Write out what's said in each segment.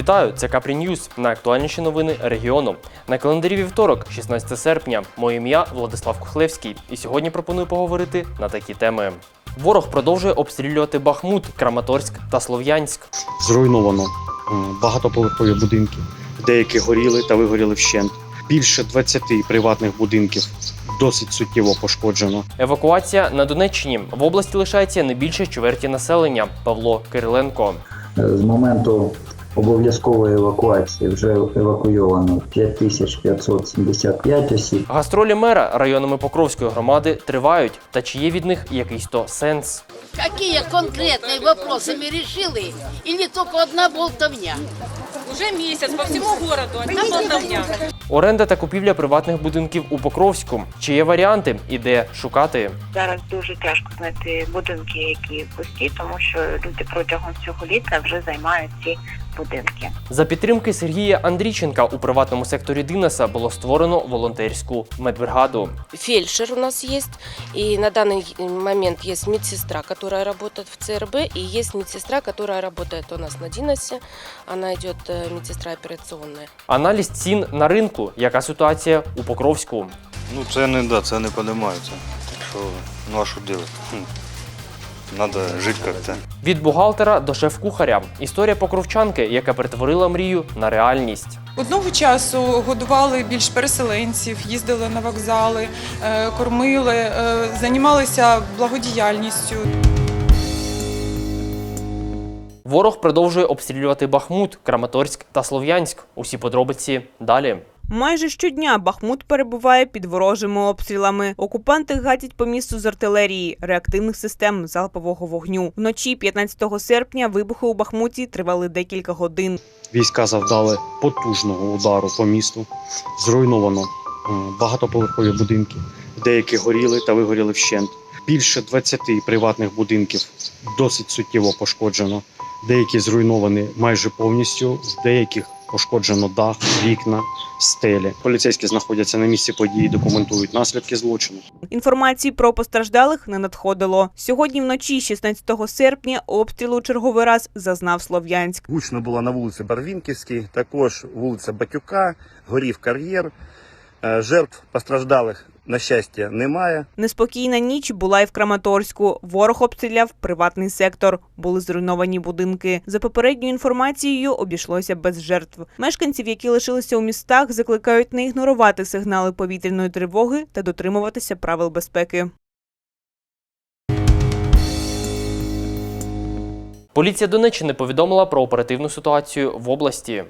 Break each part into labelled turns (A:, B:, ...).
A: Вітаю! Це Капрі Ньюз. Найактуальніші новини регіону. На календарі вівторок, 16 серпня. Моє ім'я Владислав Кухлевський. І сьогодні пропоную поговорити на такі теми. Ворог продовжує обстрілювати Бахмут, Краматорськ та Слов'янськ.
B: зруйновано е, багатоповерхові будинки. Деякі горіли та вигоріли вщент. Більше 20 приватних будинків досить суттєво пошкоджено.
A: Евакуація на Донеччині. В області лишається не більше чверті населення. Павло Кириленко.
C: З моменту обов'язкової евакуації вже евакуйовано 5575 осіб.
A: Гастролі мера районами Покровської громади тривають. Та чи є від них якийсь то сенс?
D: Какие конкретные вопросы мы решили? Или только одна болтовня?
E: Уже месяц по всему городу одна болтовня.
A: Оренда та купівля приватних будинків у Покровську. Чи є варіанти і де шукати?
F: Зараз дуже тяжко знайти будинки, які пусті, тому що люди протягом цього літа вже займають ці будинки.
A: За підтримки Сергія Андрійченка у приватному секторі Динаса було створено волонтерську медбригаду.
G: фельдшер у нас есть, и на данный момент есть медсестра, которая работает в ЦРБ, и есть медсестра, которая работает у нас на Диносе. Она идет э, медсестра операционная.
A: Аналіз цін на ринку. Яка ситуація у Покровську?
H: Ну, це не да, це не подимається. Так що, ну а що робити? Надо жити як-то.
A: Від бухгалтера до шеф-кухаря. Історія покровчанки, яка перетворила мрію на реальність.
I: Одного часу годували більш переселенців, їздили на вокзали, е, кормили, е, займалися благодіяльністю.
A: Ворог продовжує обстрілювати Бахмут, Краматорськ та Слов'янськ. Усі подробиці далі.
J: Майже щодня Бахмут перебуває під ворожими обстрілами. Окупанти гатять по місту з артилерії, реактивних систем залпового вогню. Вночі 15 серпня вибухи у Бахмуті тривали декілька годин.
B: Війська завдали потужного удару по місту. Зруйновано е, багатоповерхові будинки. Деякі горіли та вигоріли вщент. Більше 20 приватних будинків досить суттєво пошкоджено. Деякі зруйновані майже повністю, в деяких пошкоджено дах, вікна, стелі. Поліцейські знаходяться на місці події, документують наслідки злочину.
J: Інформації про постраждалих не надходило. Сьогодні вночі, 16 серпня, обстрілу черговий раз зазнав Слов'янськ.
K: Гучно було на вулиці Барвінківській, також вулиця Батюка, горів кар'єр. Е, Жертв постраждалих, на щастя, немає.
J: Неспокійна ніч була і в Краматорську. Ворог обстріляв приватний сектор. Були зруйновані будинки. За попередньою інформацією, обійшлося без жертв. Мешканців, які лишилися у містах, закликають не ігнорувати сигнали повітряної тривоги та дотримуватися правил безпеки.
A: Поліція Донеччини повідомила про оперативну ситуацію в області.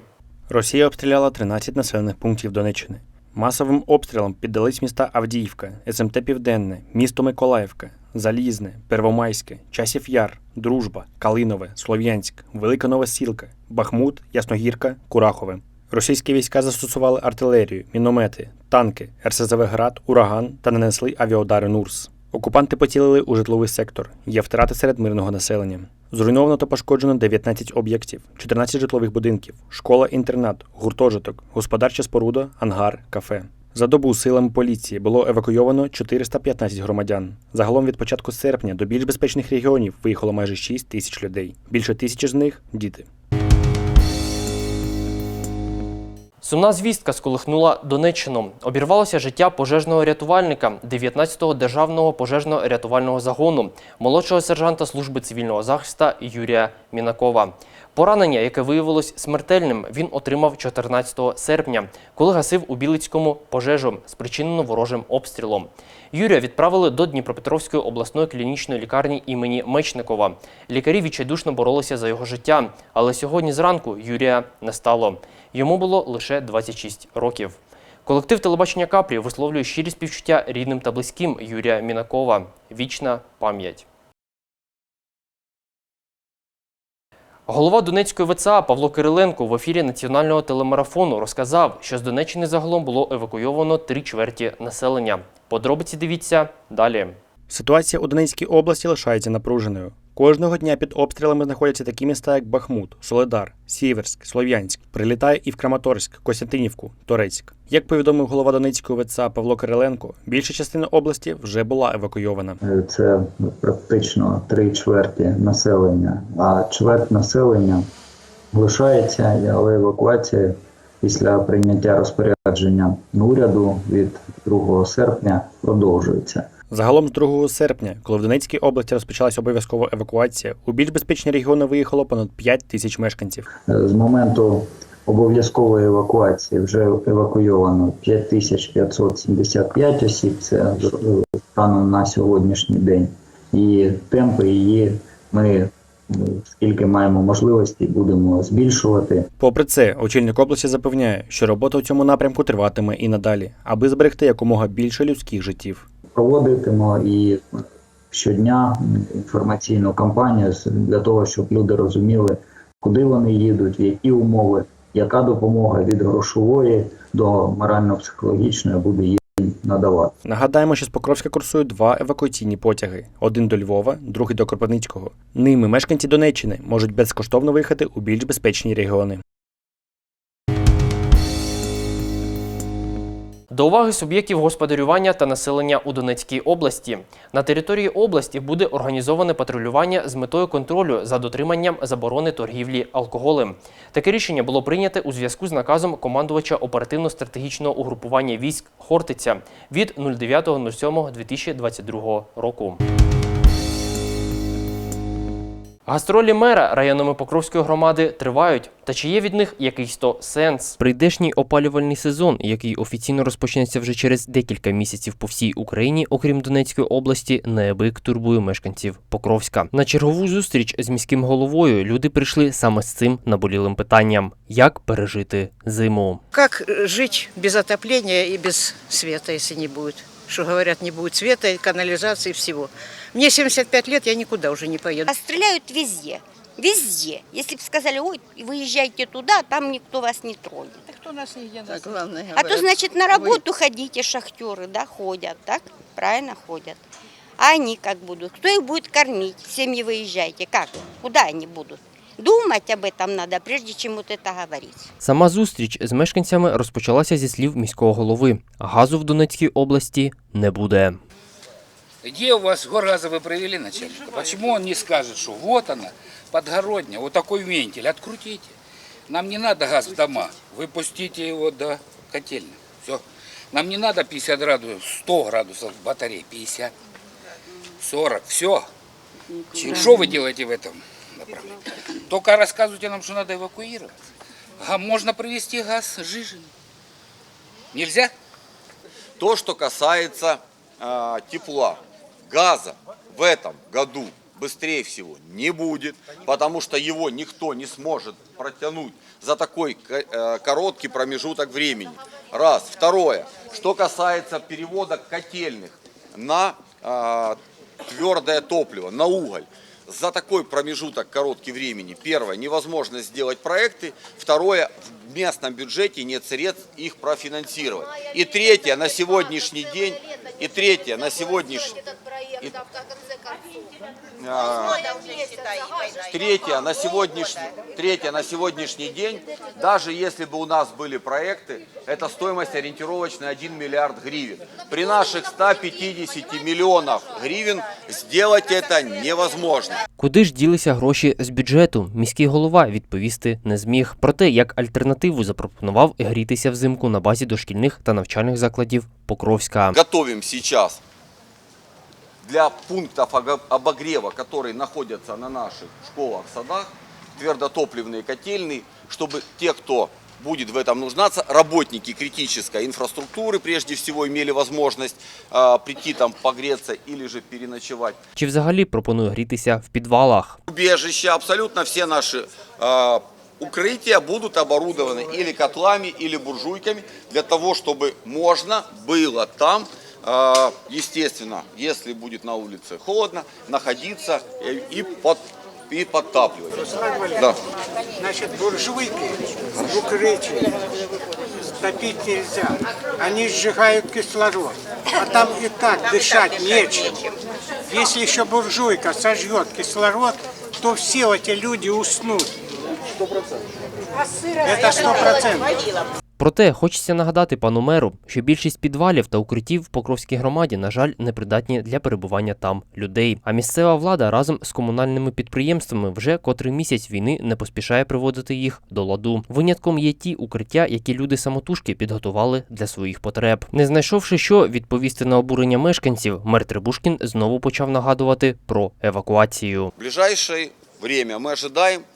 L: Росія обстріляла 13 населених пунктів Донеччини. Масовим обстрілам піддались міста Авдіївка, СМТ Південне, місто Миколаївка, Залізне, Первомайське, Часів Яр, Дружба, Калинове, Слов'янськ, Велика Новосілка, Бахмут, Ясногірка, Курахове. Російські війська застосували артилерію, міномети, танки, РСЗВ «Град», Ураган та нанесли авіаудари НУРС. Окупанти поцілили у житловий сектор. Є втрати серед мирного населення. Зруйновано та пошкоджено 19 об'єктів, 14 житлових будинків, школа-інтернат, гуртожиток, господарча споруда, ангар, кафе. За добу силами поліції було евакуйовано 415 громадян. Загалом від початку серпня до більш безпечних регіонів виїхало майже 6 тисяч людей. Більше тисячі з них діти.
A: Сумна звістка сколихнула Донеччину. Обірвалося життя пожежного рятувальника 19-го державного пожежно-рятувального загону, молодшого сержанта служби цивільного захисту Юрія Мінакова. Поранення, яке виявилось смертельним, він отримав 14 серпня, коли гасив у Білицькому пожежу, спричинену ворожим обстрілом. Юрія відправили до Дніпропетровської обласної клінічної лікарні імені Мечникова. Лікарі відчайдушно боролися за його життя, але сьогодні зранку Юрія не стало. Йому було лише 26 років. Колектив телебачення Капрі висловлює щирі співчуття рідним та близьким Юрія Мінакова. Вічна пам'ять. Голова Донецької ВЦА Павло Кириленко в ефірі національного телемарафону розказав, що з Донеччини загалом було евакуйовано три чверті населення. Подробиці дивіться далі.
L: Ситуація у Донецькій області лишається напруженою. Кожного дня під обстрілами знаходяться такі міста, як Бахмут, Соледар, Сіверськ, Слов'янськ. Прилітає і в Краматорськ, Костянтинівку, Торецьк. Як повідомив голова Донецької ВЦА Павло Кириленко, більша частина області вже була евакуйована.
C: Е, Це практично три чверті населення, а чверть населення лишається, але евакуація після прийняття розпорядження уряду від 2 серпня продовжується.
L: Загалом з 2 серпня, коли в Донецькій області розпочалася обов'язкова евакуація, у більш безпечні регіони виїхало понад 5 тисяч мешканців.
C: Е, З моменту обов'язкової евакуації вже евакуйовано 5575 осіб. Це е, станом на сьогоднішній день. І темпи її ми, скільки маємо можливості, будемо збільшувати.
L: Попри це, очільник області запевняє, що робота у цьому напрямку триватиме і надалі, аби зберегти якомога більше людських життів.
C: Проводитимо і щодня інформаційну кампанію для того, щоб люди розуміли, куди вони їдуть, в які умови, яка допомога від грошової до морально-психологічної буде їм надавати.
L: Нагадаємо, що з Покровська курсують два евакуаційні потяги: один до Львова, другий до Кропивницького. Ними мешканці Донеччини можуть безкоштовно виїхати у більш безпечні регіони.
A: До уваги суб'єктів господарювання та населення у Донецькій області. На території області буде організоване патрулювання з метою контролю за дотриманням заборони торгівлі алкоголем. Таке рішення було прийняте у зв'язку з наказом командувача оперативно-стратегічного угрупування військ Хортиця від 09.07.2022 року. Гастролі мера районами Покровської громади тривають. Та чи є від них якийсь то сенс? Прийдешній опалювальний сезон, який офіційно розпочнеться вже через декілька місяців по всій Україні, окрім Донецької області, неабияк турбує мешканців Покровська. На чергову зустріч з міським головою люди прийшли саме з цим наболілим питанням: як пережити зиму.
M: Как э, жить без отопления и без света, если не будет? Что говорят, не будет света, и канализации, всего. Мне 75 лет, я никуда уже не поеду.
N: А стреляют везде. Везде. Если бы сказали, ой, выезжайте туда, там никто вас не тронет.
M: Кто нас нигде так, главное,
N: А то, значит, на работу ходите, шахтеры, да, ходят, так? Правильно ходят. А они как будут? Кто их будет кормить? Семьи выезжайте. Как? Куда они будут? Думать об этом надо, прежде чем вот это говорить.
A: Сама зустріч з мешканцями розпочалася зі слів міського голови. Газу в Донецькій області не буде.
O: Где у вас горгаза вы провели начальника? Почему он не скажет, что вот она, подгородня, вот такой вентиль, открутите. Нам не надо газ в дома, вы пустите его до котельной. Все. Нам не надо 50 градусов, 100 градусов батареи, 50, 40, все. Что вы делаете в этом Только рассказывайте нам, что надо эвакуировать. Га- Можно привезти газ сжиженный. Нельзя?
P: То, что касается э, тепла, газа в этом году быстрее всего не будет, потому что его никто не сможет протянуть за такой ко- э, короткий промежуток времени. Раз. Второе. Что касается перевода котельных на э, твердое топливо, на уголь. За такой промежуток короткий времени, первое, невозможно сделать проекты, второе, в местном бюджете нет средств их профинансировать. И третье, на сегодняшний день, и третье, на сегодняшний, и- а, Третье, на сегодняшний, третье, на сегодняшний день, даже если бы у нас были проекты, это стоимость ориентировочная 1 миллиард гривен. При наших 150 миллионов гривен сделать это невозможно.
A: Куди ж ділися гроші з бюджету? Міський голова відповісти не зміг. Проте, як альтернативу запропонував грітися взимку на базі дошкільних та навчальних закладів Покровська.
P: Готовим сейчас для пунктов ого- обогрева, которые находятся на наших школах, садах, твердотопливные котельные, чтобы те, кто будет в этом нуждаться, работники критической инфраструктуры, прежде всего, имели возможность а, прийти там погреться или же переночевать.
A: Чи взагалі пропонує грітися в підвалах?
P: Убежища, абсолютно все наши а, укрытия будут оборудованы или котлами, или буржуйками, для того, чтобы можно было там, а, естественно, если будет на улице холодно, находиться и, и, под, и подтапливать. Да.
Q: Значит, буржуйки в укрытии топить нельзя. Они сжигают кислород. А там и так дышать нечем. Если еще буржуйка сожжет кислород, то все эти люди уснут. Это сто процентов.
A: Проте хочеться нагадати пану меру, що більшість підвалів та укриттів в Покровській громаді, на жаль, не придатні для перебування там людей. А місцева влада разом з комунальними підприємствами вже котрий місяць війни не поспішає приводити їх до ладу. Винятком є ті укриття, які люди самотужки підготували для своїх потреб. Не знайшовши що відповісти на обурення мешканців, мер Требушкін знову почав нагадувати про евакуацію.
P: В ближайшее время ожидаем э,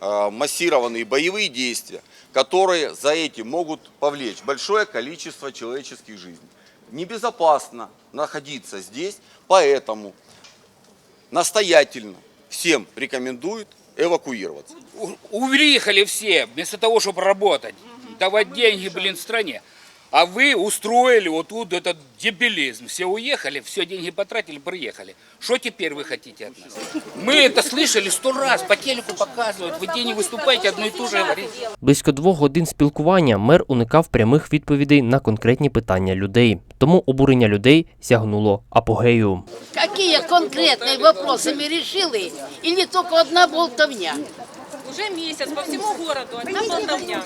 P: массированные боевые действия, которые за этим могут повлечь большое количество человеческих жизней. Небезопасно находиться здесь, поэтому настоятельно всем рекомендуют эвакуироваться.
O: У- Уехали все, вместо того, чтобы работать, давать деньги, блин, стране. А вы устроили вот тут этот дебилизм. Все уехали, все деньги потратили, приехали. Что теперь вы хотите от нас? Мы это слышали сто раз, по телеку показывают. Вы день не выступаете, одно и то же говорите.
A: Близько двох годин спілкування мер уникав прямих відповідей на конкретні питання людей. Тому обурення людей сягнуло апогею.
D: Какие конкретные вопросы мы решили? Или только одна болтовня?
E: Уже месяц по всему городу одна болтовня.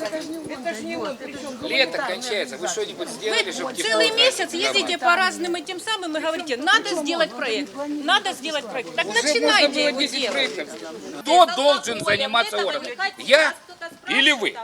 O: Лето кончается, вы что-нибудь сделали,
E: Вы
O: чтобы
E: целый месяц ездите по разным этим самым и говорите, надо сделать проект, надо сделать проект. Так начинайте его делать.
O: Кто должен заниматься городом? Я или вы?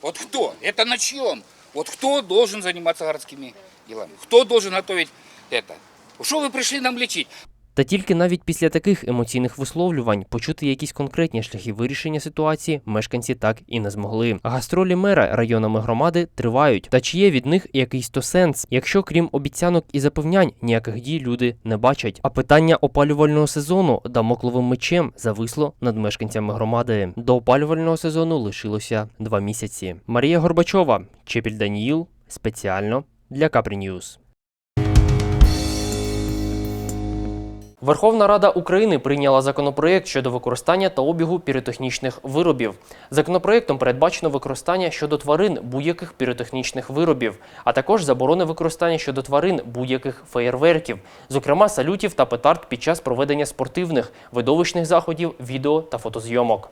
O: Вот кто? Это на чьем? Вот кто должен заниматься городскими делами? Кто должен готовить это? Что вы пришли нам лечить?
A: Та тільки навіть після таких емоційних висловлювань почути якісь конкретні шляхи вирішення ситуації мешканці так і не змогли. Гастролі мера районами громади тривають. Та чи є від них якийсь то сенс, якщо крім обіцянок і запевнянь ніяких дій люди не бачать? А питання опалювального сезону дамокловим мечем зависло над мешканцями громади. До опалювального сезону лишилося два місяці. Марія Горбачова, Чепіль Даніїл, спеціально для Капрі Ньюз. Верховна Рада України прийняла законопроект щодо використання та обігу піротехнічних виробів. Законопроєктом передбачено використання щодо тварин будь-яких піротехнічних виробів, а також заборони використання щодо тварин будь-яких феєрверків, зокрема салютів та петард під час проведення спортивних, видовищних заходів, відео та фотозйомок.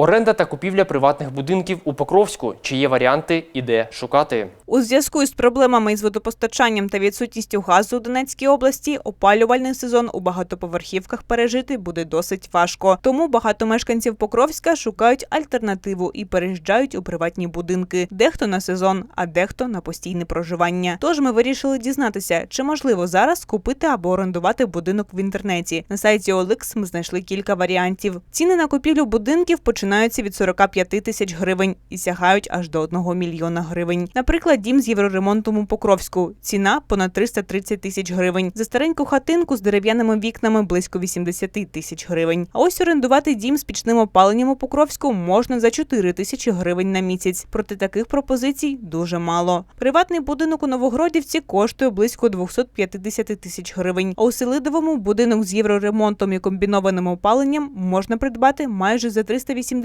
A: Оренда та купівля приватних будинків у Покровську. Чи є варіанти і де шукати?
J: У зв'язку із проблемами із водопостачанням та відсутністю газу у Донецькій області опалювальний сезон у багатоповерхівках пережити буде досить важко. Тому багато мешканців Покровська шукають альтернативу і переїжджають у приватні будинки. Дехто на сезон, а дехто на постійне проживання. Тож ми вирішили дізнатися, чи можливо зараз купити або орендувати будинок в інтернеті. На сайті OLX ми знайшли кілька варіантів. Ціни на купівлю будинків починаються від 45 тисяч гривень і сягають аж до 1 мільйона гривень. Наприклад, дім з євроремонтом у Покровську. Ціна понад 330 тисяч гривень. За стареньку хатинку з дерев'яними вікнами близько 80 тисяч гривень. А ось орендувати дім з пічним опаленням у Покровську можна за 4 тисячі гривень на місяць. Проте таких пропозицій дуже мало. Приватний будинок у Новогродівці коштує близько 250 тисяч гривень. А у Селидовому будинок з євроремонтом і комбінованим опаленням можна придбати майже за 380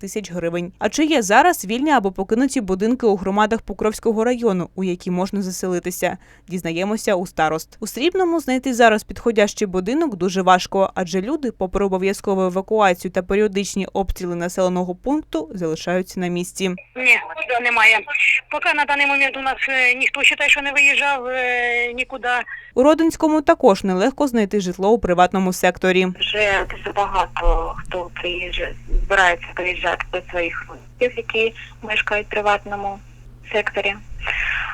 J: тисяч гривень. А чи є зараз вільні або покинуті будинки у громадах Покровського району, у які можна заселитися? Дізнаємося у старост. У Срібному знайти зараз підходящий будинок дуже важко, адже люди, попри обов'язкову евакуацію та періодичні обстріли населеного пункту, залишаються на місці.
F: Ні, немає. Поки на даний момент у нас е, ніхто вважає, що не виїжджав е, нікуди.
J: У Родинському також нелегко знайти житло у приватному секторі.
F: Вже дуже багато хто приїжджає, збирається приїжджати до своїх родичів, які мешкають в приватному секторі.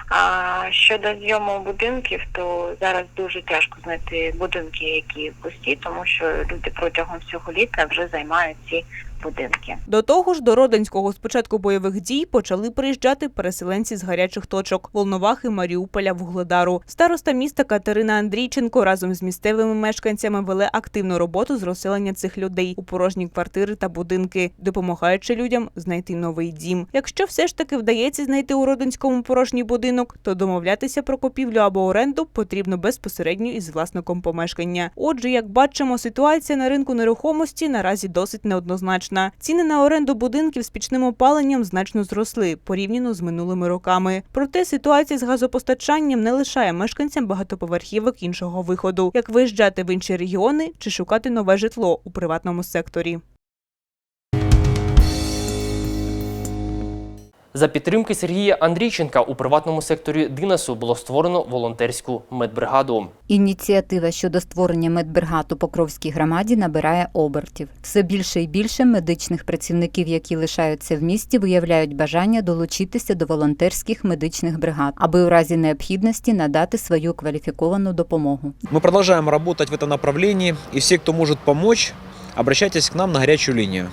F: А щодо зйому будинків, то зараз дуже тяжко знайти будинки, які пусті, тому що люди протягом всього літа вже займають ці будинки.
J: До того ж, до Родинського з початку бойових дій почали приїжджати переселенці з гарячих точок Волновахи, Маріуполя, Вугледару. Староста міста Катерина Андрійченко разом з місцевими мешканцями вели активну роботу з розселення цих людей у порожні квартири та будинки, допомагаючи людям знайти новий дім. Якщо все ж таки вдається знайти у Родинському порожній будинок, то домовлятися про купівлю або оренду потрібно безпосередньо із власником помешкання. Отже, як бачимо, ситуація на ринку нерухомості наразі досить неоднозначна. Ціни на оренду будинків з пічним опаленням значно зросли порівняно з минулими роками. Проте ситуація з газопостачанням не лишає мешканцям багатоповерхівок іншого виходу, як виїжджати в інші регіони чи шукати нове житло у приватному секторі.
A: За підтримки Сергія Андрійченка у приватному секторі Динасу було створено волонтерську медбригаду.
R: Ініціатива щодо створення медбригад у Покровській громаді набирає обертів. Все більше і більше медичних працівників, які лишаються в місті, виявляють бажання долучитися до волонтерських медичних бригад, аби у разі необхідності надати свою кваліфіковану допомогу.
S: Мы продолжаем работать в этом направлении, и все, кто может помочь, обращайтесь к нам на горячую линию.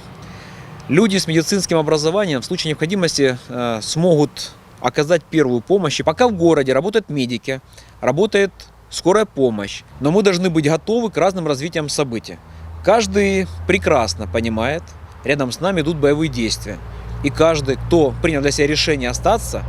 S: Люди с медицинским образованием в случае необходимости э, смогут оказать первую помощь. И пока в городе работают медики, работает скорая помощь, но мы должны быть готовы к разным развитиям событий. Каждый прекрасно понимает, рядом с нами идут боевые действия. И каждый, кто принял для себя решение остаться,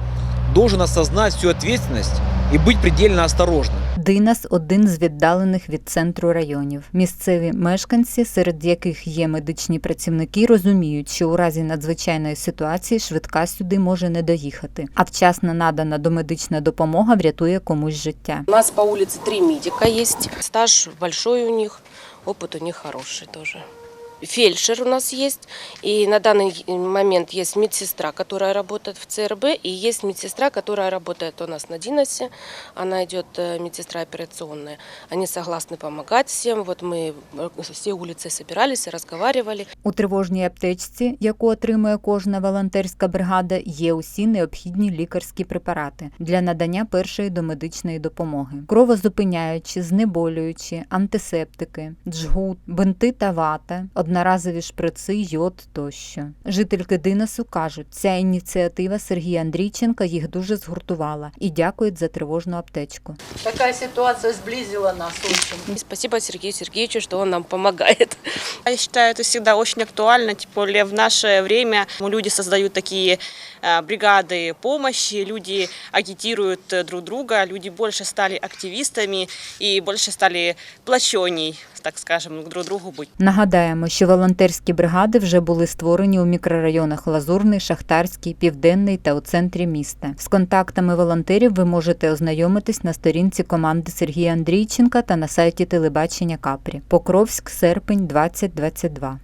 S: должен осознать всю ответственность и быть предельно осторожным.
R: Динас один з віддалених від центру районів. Місцеві мешканці, серед яких є медичні працівники, розуміють, що у разі надзвичайної ситуації швидка сюди може не доїхати, а вчасно надана домедична допомога врятує комусь життя.
G: У нас по улице три медика есть. Стаж большой у них, опыт у них хороший тоже. Фельдшер у нас есть, и на данный момент есть медсестра, которая работает в ЦРБ, и есть медсестра, которая работает у нас на Диносе, она идет э, медсестра операционная. Они согласны помогать всем, вот мы э, все улицы собирались, разговаривали.
R: У тривожній аптечці, яку отримує кожна волонтерська бригада, є усі необхідні лікарські препарати для надання першої домедичної допомоги: кровозупиняючі, знеболюючі, антисептики, джгут, бинти та вата, одноразові шприци, йод тощо. Жительки Динасу кажуть, ця ініціатива Сергія Андрійченка їх дуже згуртувала і дякують за тривожну аптечку.
E: Така ситуація зблизила нас
G: дуже. Спасибо Сергію Сергійовичу, що він нам допомагає.
T: Я вважаю, це завжди очень актуально, Типу, в наше время люди створюють такие э, бригады помощи, люди агитируют э, друг друга, люди больше стали активистами и больше стали плаченей, так скажем, друг другу быть.
R: Нагадаємо, що волонтерські бригади вже були створені у мікрорайонах Лазурний, Шахтарський, Південний та у центрі міста. З контактами волонтерів ви можете ознайомитись на сторінці команди Сергія Андрійченка та на сайті телебачення Капрі. Покровськ, серпень 2022.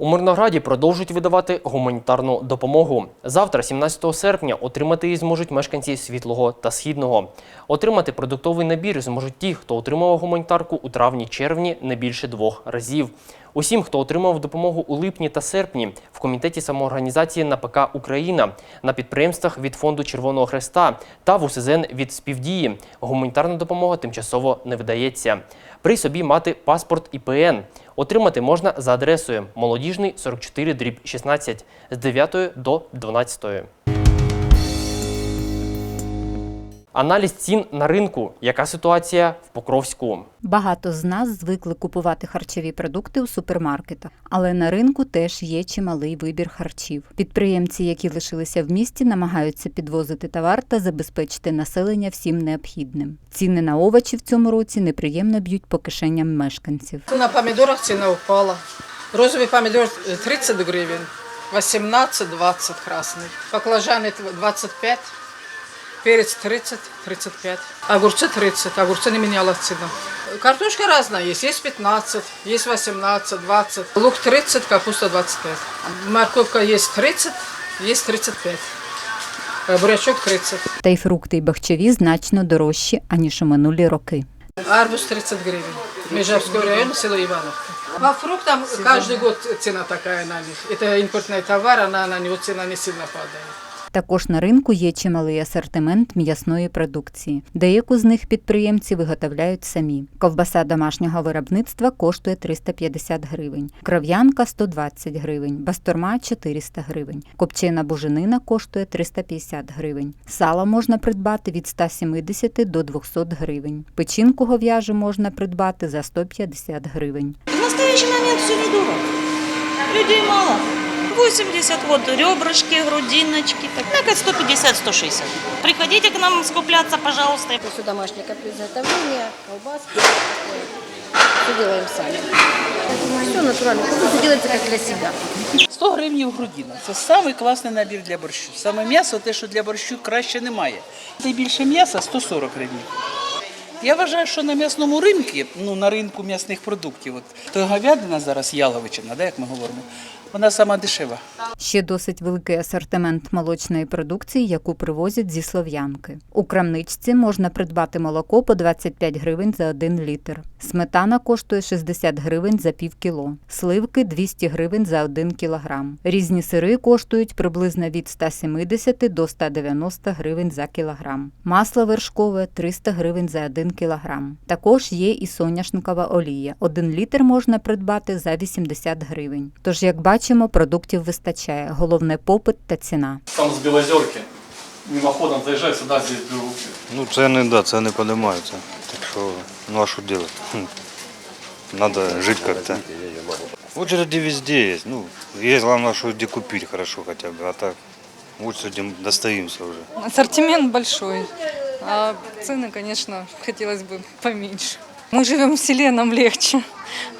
A: У Мирнограді продовжують видавати гуманітарну допомогу. Завтра, 17 серпня, отримати її зможуть мешканці Світлого та Східного. Отримати продуктовий набір зможуть ті, хто отримував гуманітарку у травні-червні не більше двох разів. Усім, хто отримав допомогу у липні та серпні, в комітеті самоорганізації НАПК Україна, на підприємствах від фонду Червоного Хреста та в УСЗН від співдії. Гуманітарна допомога тимчасово не видається. При собі мати паспорт ІПН. Отримати можна за адресою Молодіжний 44 дріб 16 з 9 до 12. Аналіз цін на ринку. Яка ситуація в Покровську?
R: Багато з нас звикли купувати харчові продукти у супермаркетах, але на ринку теж є чималий вибір харчів. Підприємці, які лишилися в місті, намагаються підвозити товар та забезпечити населення всім необхідним. Ціни на овочі в цьому році неприємно б'ють по кишеням мешканців.
E: На помидорах цена упала. Розовый помидор э, 30 гривен, 18-20 красный. Баклажаны 25, перец 30, 35. Огурцы 30, огурцы не меняла цена. Картошка разная есть, есть 15, есть 18, 20. Лук 30, капуста 25. Морковка есть 30, есть 35. Э, Бурячок 30.
R: Та й фрукти й бахчові значно дорожчі, аніж у минулі роки.
E: Арбуз 30 гривен. Межевской район, село Ивановка. По фруктам каждый год цена такая на них. Это импортный товар, она на него цена не сильно падает.
R: Також на ринку є чималий асортимент м'ясної продукції. Деяку з них підприємці виготовляють самі. Ковбаса домашнього виробництва коштує 350 гривень, кров'янка 120 гривень, бастурма 400 гривень, копчена буженина коштує 350 гривень. Сало можна придбати від 170 до 200 гривень. Печінку говяжу можна придбати за 150 гривень.
U: В настоящий момент все недорого. Людей мало. 80 вот ребрышки, грудиночки, так, так 150-160. Приходите к нам скупляться, пожалуйста.
V: Все домашнее изготовление, колбаски. Все делаем сами. Все натурально. Продукты делается как для себя.
W: 100 гривень грудина. Це самий класний набір для борщу. Саме м'ясо, те, що для борщу краще немає. Найбільше м'яса 140 гривень. Я вважаю, що на м'ясному ринку, ну на ринку м'ясних продуктів, от то говядина зараз яловичина, да, як ми говоримо, вона сама дешева.
R: Ще досить великий асортимент молочної продукції, яку привозять зі Слов'янки. У крамничці можна придбати молоко по 25 гривень за 1 літр. Сметана коштує 60 гривень за пів кіло, сливки 200 гривень за 1 кілограм. Різні сири коштують приблизно від 170 до 190 гривень за кілограм. Масло вершкове 300 гривень за 1 кілограм. Також є і соняшникова олія. 1 літр можна придбати за 80 гривень. Тож, як бачимо, продуктів вистачає. Головне попит та ціна.
A: Сам з Білозерки. Мимоходом заїжджаю сюди, здесь беру.
X: Ну, цены, да, цены поднимаются. Так что, ну а что делать? Хм. Надо жить как-то. Очереди везде есть. Ну, есть главное, что где купить хорошо хотя бы. А так, очередям достоимся уже.
Y: Ассортимент большой, а цены, конечно, хотелось бы поменьше. Мы живем в селе, нам легче.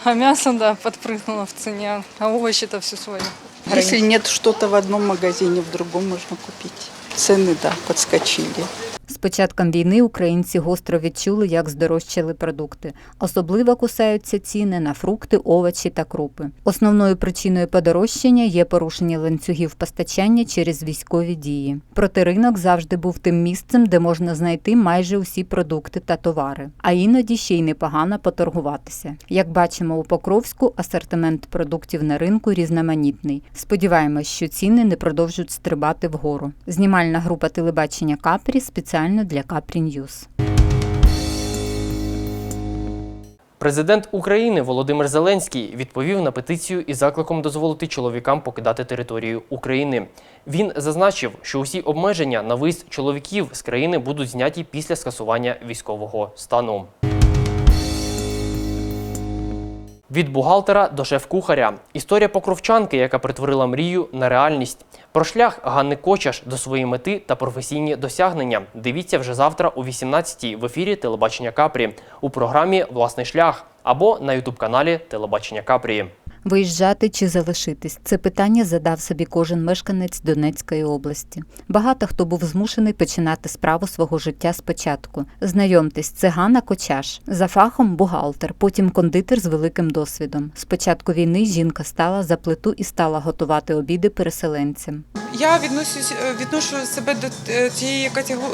Y: А мясо, да, подпрыгнуло в цене, а овощи-то все свое.
W: Если нет что-то в одном магазине, в другом можно купить. Цены, да, подскочили.
R: З початком війни українці гостро відчули, як здорожчали продукти. Особливо кусаються ціни на фрукти, овочі та крупи. Основною причиною подорожчання є порушення ланцюгів постачання через військові дії. Проте ринок завжди був тим місцем, де можна знайти майже усі продукти та товари, а іноді ще й непогано поторгуватися. Як бачимо у Покровську, асортимент продуктів на ринку різноманітний. Сподіваємось, що ціни не продовжують стрибати вгору. Знімальна група телебачення Капрі спеціально для Капрі Ньюз.
A: Президент України Володимир Зеленський відповів на петицію із закликом дозволити чоловікам покидати територію України. Він зазначив, що усі обмеження на виїзд чоловіків з країни будуть зняті після скасування військового стану. Від бухгалтера до шеф-кухаря. Історія покровчанки, яка притворила мрію на реальність. Про шлях Ганни Кочаш до своєї мети та професійні досягнення. Дивіться вже завтра о 18-й в ефірі Телебачення Капрі у програмі Власний шлях або на ютуб-каналі Телебачення Капрі.
R: Виїжджати чи залишитись це питання задав собі кожен мешканець Донецької області. Багато хто був змушений починати справу свого життя спочатку. Знайомтесь, це Ганна Кочаш. За фахом бухгалтер, потім кондитер з великим досвідом. З початку війни жінка стала за плиту і стала готувати обіди переселенцям.
Z: Я відношусь, відношу себе до е, тієї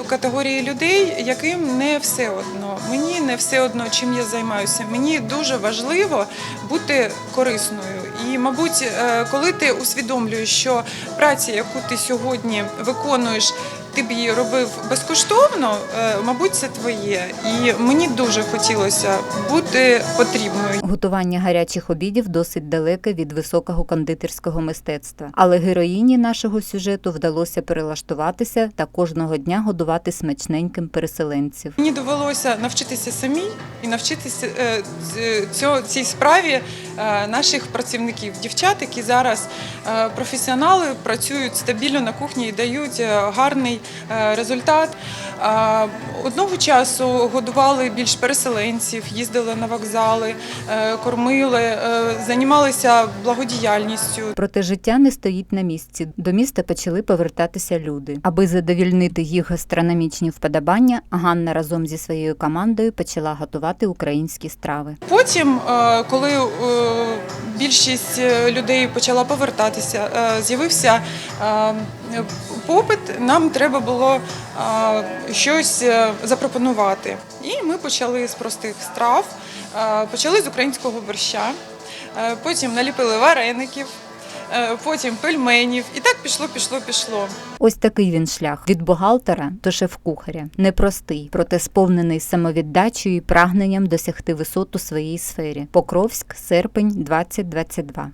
Z: категорії людей, яким не все одно. Мені не все одно, чим я займаюся. Мені дуже важливо бути корисною. І, мабуть, е, коли ти усвідомлюєш, що праця, яку ти сьогодні виконуєш, ти б її робив безкоштовно, е, мабуть, це твоє. І мені дуже хотілося бути потрібною.
R: Готування гарячих обідів досить далеке від високого кондитерського мистецтва, але героїні нашого сюжету вдалося перелаштуватися та кожного дня годувати смачненьким переселенців.
Z: Мені довелося навчитися самій і навчитися е, ц- цьо- цій справі е, наших працівників, дівчат, які зараз е, професіонали працюють стабільно на кухні і дають е, гарний е, результат. Е, Одного часу годували більш переселенців, їздили на вокзали, е, кормили, е, займалися благодіяльністю.
R: Проте життя не стоїть на місці. До міста почали повертатися люди. Аби задовільнити їх гастрономічні вподобання, Ганна разом зі своєю командою почала готувати українські страви.
Z: Потім, коли більшість людей почала повертатися, з'явився попит, нам треба було е, щось е, запропонувати. І ми почали з простих страв, е, почали з українського борща, потім наліпили вареників, потім пельменів. І так пішло, пішло, пішло.
R: Ось такий він шлях від бухгалтера до шеф-кухаря. Непростий, проте сповнений самовіддачею і прагненням досягти висот у своїй сфері. Покровськ, серпень 2022.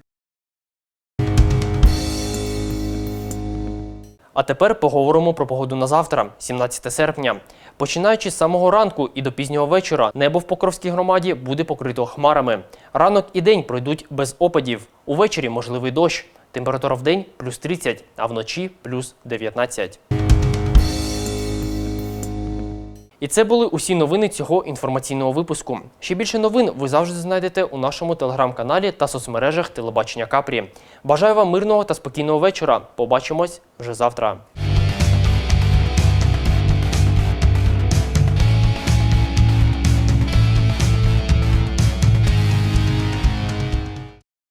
A: А тепер поговоримо про погоду на завтра, 17 серпня. Починаючи з самого ранку і до пізнього вечора, небо в Покровській громаді буде покрито хмарами. Ранок і день пройдуть без опадів. Увечері можливий дощ. Температура в день плюс 30, а вночі плюс 19. І це були усі новини цього інформаційного випуску. Ще більше новин ви завжди знайдете у нашому телеграм-каналі та соцмережах Телебачення Капрі. Бажаю вам мирного та спокійного вечора. Побачимось вже завтра.